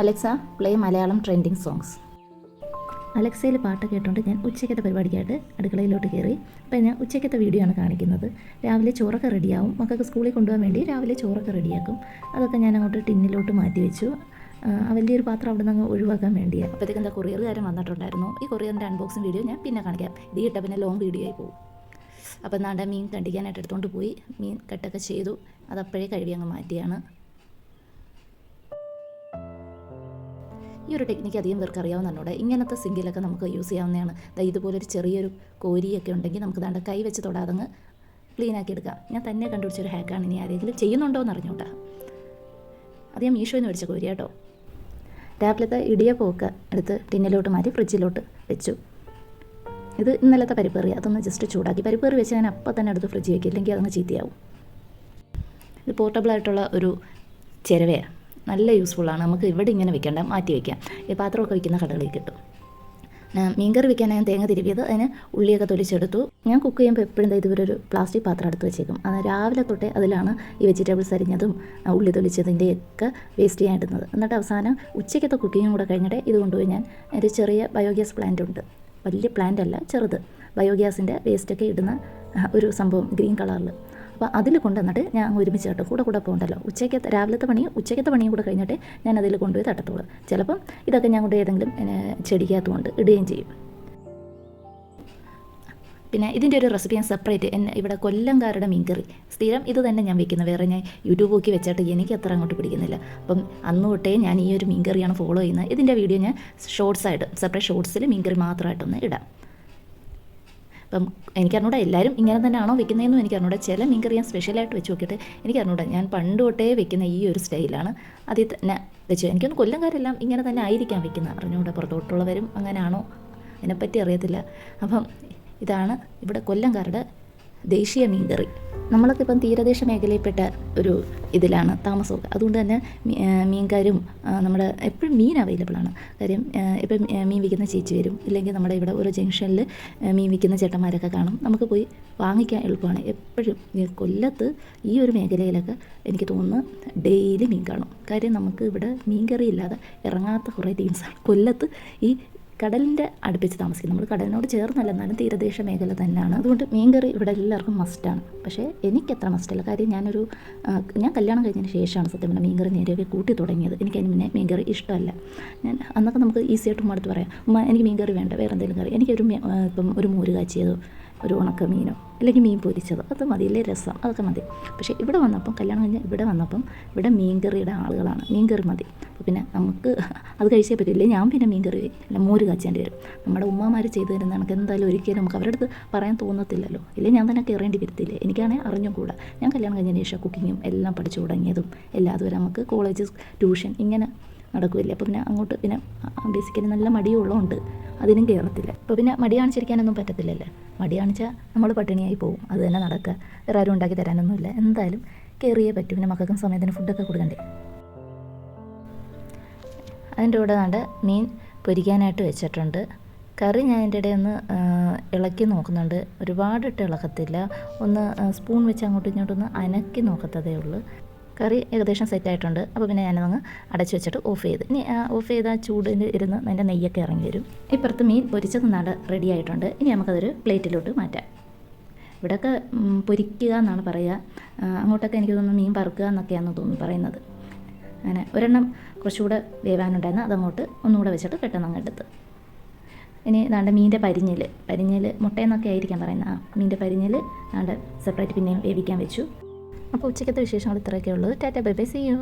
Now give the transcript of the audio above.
Alexa play Malayalam trending songs അലക്സയിൽ പാട്ട് കേട്ടുകൊണ്ട് ഞാൻ ഉച്ചയ്ക്കത്തെ പരിപാടിക്കായിട്ട് അടുക്കളയിലോട്ട് കയറി അപ്പോൾ ഞാൻ ഉച്ചയ്ക്കത്തെ വീഡിയോ ആണ് കാണിക്കുന്നത്. രാവിലെ ചോറൊക്കെ റെഡിയാവും മക്കൾക്ക് സ്കൂളിൽ കൊണ്ടുപോകാൻ വേണ്ടി രാവിലെ ചോറൊക്കെ റെഡിയാക്കും അതൊക്കെ ഞാൻ അങ്ങോട്ട് ടിന്നിലോട്ട് മാറ്റി വെച്ചു. വലിയൊരു പാത്രം അവിടെ നിന്ന് ഒഴിവാക്കാൻ വേണ്ടിയാണ് അപ്പോഴത്തേക്ക് എന്താ കൊറിയറുകാരൻ വന്നിട്ടുണ്ടായിരുന്നു. ഈ കൊറിയറിന്റെ അൺബോക്സിങ് വീഡിയോ ഞാൻ പിന്നെ കാണിക്കാം. ഇത് കിട്ടാൽ പിന്നെ ലോങ് വീഡിയോ ആയി പോകും. അപ്പോൾ എന്നാണ്ട് മീൻ കണ്ടിക്കാനായിട്ട് എടുത്തുകൊണ്ട് പോയി. മീൻ കട്ടൊക്കെ ചെയ്തു. അതപ്പോഴേ കഴുകി അങ്ങ് മാറ്റിയാണ്. ഈ ഒരു ടെക്നിക്ക് അധികം പേർക്ക് അറിയാവുന്നതോടെ ഇങ്ങനത്തെ സിങ്കിലൊക്കെ നമുക്ക് യൂസ് ചെയ്യാവുന്നതാണ്. ദാ ഇതുപോലൊരു ചെറിയൊരു കോരിയൊക്കെ ഉണ്ടെങ്കിൽ നമുക്ക് ദാണ്ട കൈ വെച്ച് തൊടാതങ്ങ് ക്ലീൻ ആക്കി എടുക്കാം. ഞാൻ തന്നെ കണ്ടുപിടിച്ചൊരു ഹാക്കാണ് ഇനി ആരെങ്കിലും ചെയ്യുന്നുണ്ടോ എന്ന് അറിഞ്ഞോട്ടാ അത് ഞാൻ മീഷോയിൽ നിന്ന് മേടിച്ച കോരി കേട്ടോ രാവിലത്തെ ഇടിയപ്പമൊക്കെ എടുത്ത് ടിന്നിലോട്ട് മാറ്റി ഫ്രിഡ്ജിലോട്ട് വെച്ചു. ഇത് ഇന്നലത്തെ പരിപ്പേറി. അതൊന്ന് ജസ്റ്റ് ചൂടാക്കി. പരിപ്പേറി വെച്ച് ഞാൻ അപ്പം തന്നെ എടുത്ത് ഫ്രിഡ്ജ് വയ്ക്കും ഇല്ലെങ്കിൽ അതങ്ങ് ചീത്തയാവും. ഇത് പോർട്ടബിളായിട്ടുള്ള ഒരു ചിരവയാണ്. നല്ല യൂസ്ഫുൾ ആണ്. നമുക്ക് ഇവിടെ ഇങ്ങനെ വെക്കേണ്ട മാറ്റി വെക്കാം. ഈ പാത്രമൊക്കെ വയ്ക്കുന്ന കടകളിൽ കിട്ടും. മീൻകറി വെക്കാൻ ഞാൻ തേങ്ങ തിരുവിയത് അതിന് ഉള്ളിയൊക്കെ തൊലിച്ചെടുത്തു. ഞാൻ കുക്ക് ചെയ്യുമ്പോൾ എപ്പോഴും ഇതുവരെ ഒരു പ്ലാസ്റ്റിക് പാത്രം എടുത്ത് വെച്ചേക്കും. അത് രാവിലെ തൊട്ടേ അതിലാണ് ഈ വെജിറ്റബിൾസ് അരിഞ്ഞതും ഉള്ളി തൊലിച്ചതിന്റെയൊക്കെ വേസ്റ്റ് ചെയ്യാൻ ഇടുന്നത്. എന്നിട്ട് അവസാനം ഉച്ചയ്ക്കത്തെ കുക്കിങ്ങും കൂടെ കഴിഞ്ഞിട്ട് ഇത് കൊണ്ടുപോയി ഞാൻ ഒരു ചെറിയ ബയോഗ്യാസ് പ്ലാന്റ് ഉണ്ട്. വലിയ പ്ലാന്റ് അല്ല ചെറുത്. ബയോഗ്യാസിന്റെ വേസ്റ്റൊക്കെ ഇടുന്ന ഒരു സംഭവം ഗ്രീൻ കളറിൽ അപ്പോൾ അതിൽ കൊണ്ടുവന്നിട്ട് ഞാൻ ഒരുമിച്ച് തട്ടും കൂടെ കൂടെ പോകണ്ടല്ലോ. ഉച്ചയ്ക്കത്തെ രാവിലത്തെ പണിയും ഉച്ചയ്ക്കത്തെ പണിയും കൂടെ കഴിഞ്ഞിട്ട് ഞാൻ അതിൽ കൊണ്ടുപോയി തട്ടത്തുള്ളൂ ചിലപ്പം ഇതൊക്കെ ഞാൻ കൊണ്ട് ഏതെങ്കിലും ചെടിക്കകത്തുകൊണ്ട് ഇടുകയും ചെയ്യും. പിന്നെ ഇതിന്റെ ഒരു റെസിപ്പി ഞാൻ സെപ്പറേറ്റ് എന്നെ ഇവിടെ കൊല്ലംകാരുടെ മീൻകറി. സ്ഥിരം ഇത് തന്നെ ഞാൻ വെക്കുന്നത്. വേറെ ഞാൻ യൂട്യൂബ് നോക്കി വെച്ചിട്ട് എനിക്ക് അത്ര അങ്ങോട്ട് പിടിക്കുന്നില്ല. അപ്പം അന്ന് തൊട്ടേ ഞാൻ ഈ ഒരു മീൻകറിയാണ് ഫോളോ ചെയ്യുന്നത്. ഇതിന്റെ വീഡിയോ ഞാൻ ഷോർട്സ് ആയിട്ട് സെപ്പറേറ്റ് ഷോർട്സിൽ മീൻകറി മാത്രമായിട്ടൊന്ന് ഇടാം. അപ്പം എനിക്കറിഞ്ഞൂടാ എല്ലാവരും ഇങ്ങനെ തന്നെയാണോ വെക്കുന്നതെന്നും എനിക്കറിഞ്ഞൂടാ ചില മീൻകറി ഞാൻ സ്പെഷ്യലായിട്ട് വെച്ച് നോക്കിയിട്ട് എനിക്കറിഞ്ഞൂടാ ഞാൻ പണ്ട് തൊട്ടേ വെക്കുന്ന ഈ ഒരു സ്റ്റൈലാണ്. അതിൽ തന്നെ വെച്ച് എനിക്കൊന്ന് കൊല്ലംകാരെല്ലാം ഇങ്ങനെ തന്നെ ആയിരിക്കാം വെക്കുന്നത്. അറിഞ്ഞൂടെ പുറത്തോട്ടുള്ളവരും അങ്ങനെയാണോ? അതിനെപ്പറ്റി അറിയത്തില്ല. അപ്പം ഇതാണ് ഇവിടെ കൊല്ലംകാരുടെ ദേശീയ മീൻകറി. നമ്മളൊക്കെ ഇപ്പം തീരദേശ മേഖലയിൽപ്പെട്ട ഒരു ഇതിലാണ് താമസമൊക്കെ. അതുകൊണ്ട് തന്നെ മീൻകാരും നമ്മുടെ എപ്പോഴും മീൻ അവൈലബിൾ ആണ്. കാര്യം ഇപ്പം മീൻ വിൽക്കുന്ന ചേച്ചി വരും. ഇല്ലെങ്കിൽ നമ്മുടെ ഇവിടെ ഓരോ ജംഗ്ഷനിൽ മീൻ വിൽക്കുന്ന ചേട്ടന്മാരൊക്കെ കാണും. നമുക്ക് പോയി വാങ്ങിക്കാൻ എളുപ്പമാണ്. എപ്പോഴും കൊല്ലത്ത് ഈ ഒരു മേഖലയിലൊക്കെ എനിക്ക് തോന്നുന്നു ഡെയിലി മീൻ കാണും. കാര്യം നമുക്ക് ഇവിടെ മീൻകറി ഇല്ലാതെ ഇറങ്ങാത്ത കുറേ ടീംസാണ് കൊല്ലത്ത് ഈ കടലിന്റെ അടുപ്പിച്ച് താമസിക്കും നമ്മൾ കടലിനോട് ചേർന്നല്ല എന്നാലും തീരദേശ മേഖല തന്നെയാണ്. അതുകൊണ്ട് മീൻകറി ഇവിടെ എല്ലാവർക്കും മസ്റ്റാണ് പക്ഷേ എനിക്കത്ര മസ്റ്റല്ല കാര്യം ഞാനൊരു ഞാൻ കല്യാണം കഴിഞ്ഞതിന് ശേഷമാണ് സത്യം പറഞ്ഞാൽ മീൻകറി നേരെയൊക്കെ കൂട്ടി തുടങ്ങിയത്. എനിക്ക് അതിന് മുന്നേ മീൻകറി ഇഷ്ടമല്ല. ഞാൻ അന്നൊക്കെ നമുക്ക് ഈസിയായിട്ട് ഉമ്മ അടുത്ത് പറയാം ഉമ്മ എനിക്ക് മീൻകറി വേണ്ട വേറെ എന്തെങ്കിലും കറി. എനിക്കൊരു ഇപ്പം ഒരു മോര് കാച്ചിയതോ ഒരു ഉണക്ക മീനോ അല്ലെങ്കിൽ മീൻ പൊരിച്ചതോ അത് മതി. ഇല്ലേ രസം. അതൊക്കെ മതി. പക്ഷേ ഇവിടെ വന്നപ്പം കല്യാണം കഴിഞ്ഞ് ഇവിടെ വന്നപ്പം ഇവിടെ മീൻകറിയുടെ ആളുകളാണ്. മീൻകറി മതി. അപ്പോൾ പിന്നെ നമുക്ക് അത് കഴിച്ചേ പറ്റില്ല ഞാൻ പിന്നെ മീൻകറി അല്ല മോര് കാച്ചേണ്ടി വരും. നമ്മുടെ ഉമ്മമാർ ചെയ്തു തരുന്ന നമുക്ക് എന്തായാലും ഒരിക്കലും നമുക്ക് അവരുടെ അടുത്ത് പറയാൻ തോന്നത്തില്ലല്ലോ. ഇല്ലെങ്കിൽ ഞാൻ തന്നെ കയറേണ്ടി വരത്തില്ലേ? എനിക്കാണെങ്കിൽ അറിഞ്ഞും കൂടാ. ഞാൻ കല്യാണം കഴിഞ്ഞതിന് ശേഷം കുക്കിങ്ങും എല്ലാം പഠിച്ചു തുടങ്ങിയതും എല്ലാം അതുവരെ നമുക്ക് കോളേജ് ട്യൂഷൻ ഇങ്ങനെ നടക്കുമല്ലേ അപ്പോൾ പിന്നെ അങ്ങോട്ട് പിന്നെ ബേസിക്കലി നല്ല മടിയുള്ളതുകൊണ്ട് അതിനും കയറത്തില്ല അപ്പോൾ പിന്നെ മടി കാണിച്ചിരിക്കാനൊന്നും പറ്റത്തില്ലല്ലോ? മടി കാണിച്ചാൽ നമ്മൾ പട്ടിണിയായി പോകും അത് തന്നെ നടക്കുക. വേറെ ആരും ഉണ്ടാക്കി തരാനൊന്നുമില്ല. എന്തായാലും കയറിയേ പറ്റും. പിന്നെ മക്കൾക്കും സമയത്തിന് ഫുഡൊക്കെ കൊടുക്കണ്ടേ? അതിന്റെ കൂടെ കണ്ട് മീൻ പൊരിക്കാനായിട്ട് വെച്ചിട്ടുണ്ട്. കറി ഞാൻ അതിന്റെ ഇടയിൽ ഒന്ന് ഇളക്കി നോക്കുന്നുണ്ട്. ഒരുപാടിട്ട് ഇളക്കത്തില്ല. ഒന്ന് സ്പൂൺ വെച്ച് അങ്ങോട്ടും ഇങ്ങോട്ടൊന്ന് അനക്കി നോക്കത്തതേ ഉള്ളൂ. കറി ഏകദേശം സെറ്റായിട്ടുണ്ട് അപ്പോൾ പിന്നെ ഞാനതങ്ങ് അടച്ചു വെച്ചിട്ട് ഓഫ് ചെയ്ത്. ഇനി ഓഫ് ചെയ്ത് ചൂടിൽ ഇരുന്ന് അതിന്റെ നെയ്യൊക്കെ ഇറങ്ങി വരും. ഇപ്പുറത്ത് മീൻ പൊരിച്ചത് നാട് റെഡി ആയിട്ടുണ്ട്. ഇനി നമുക്കതൊരു പ്ലേറ്റിലോട്ട് മാറ്റാം. ഇവിടെയൊക്കെ പൊരിക്കുക എന്നാണ് പറയുക. അങ്ങോട്ടൊക്കെ എനിക്ക് തോന്നുന്നു മീൻ വറുക്കുക എന്നൊക്കെയാണ് തോന്നുന്നു പറയുന്നത്. അങ്ങനെ ഒരെണ്ണം കുറച്ചുകൂടെ വേവാനുണ്ടായിരുന്നു. അതങ്ങോട്ട് ഒന്നുകൂടെ വെച്ചിട്ട് പെട്ടെന്ന് അങ്ങ് എടുത്ത്. ഇനി ദാണ്ട് മീന്റെ പരിഞ്ഞിൽ പരിഞ്ഞിൽ മുട്ടയെന്നൊക്കെ ആയിരിക്കാം പറയുന്നത്. ആ മീന്റെ പരിഞ്ഞിൽ ദാണ്ട് സെപ്പറേറ്റ് പിന്നെയും വേവിക്കാൻ വെച്ചു. അപ്പോൾ ഉച്ചക്കത്തെ വിശേഷങ്ങൾ ഇത്രയൊക്കെ ഉള്ളൂ tata bye bye. See you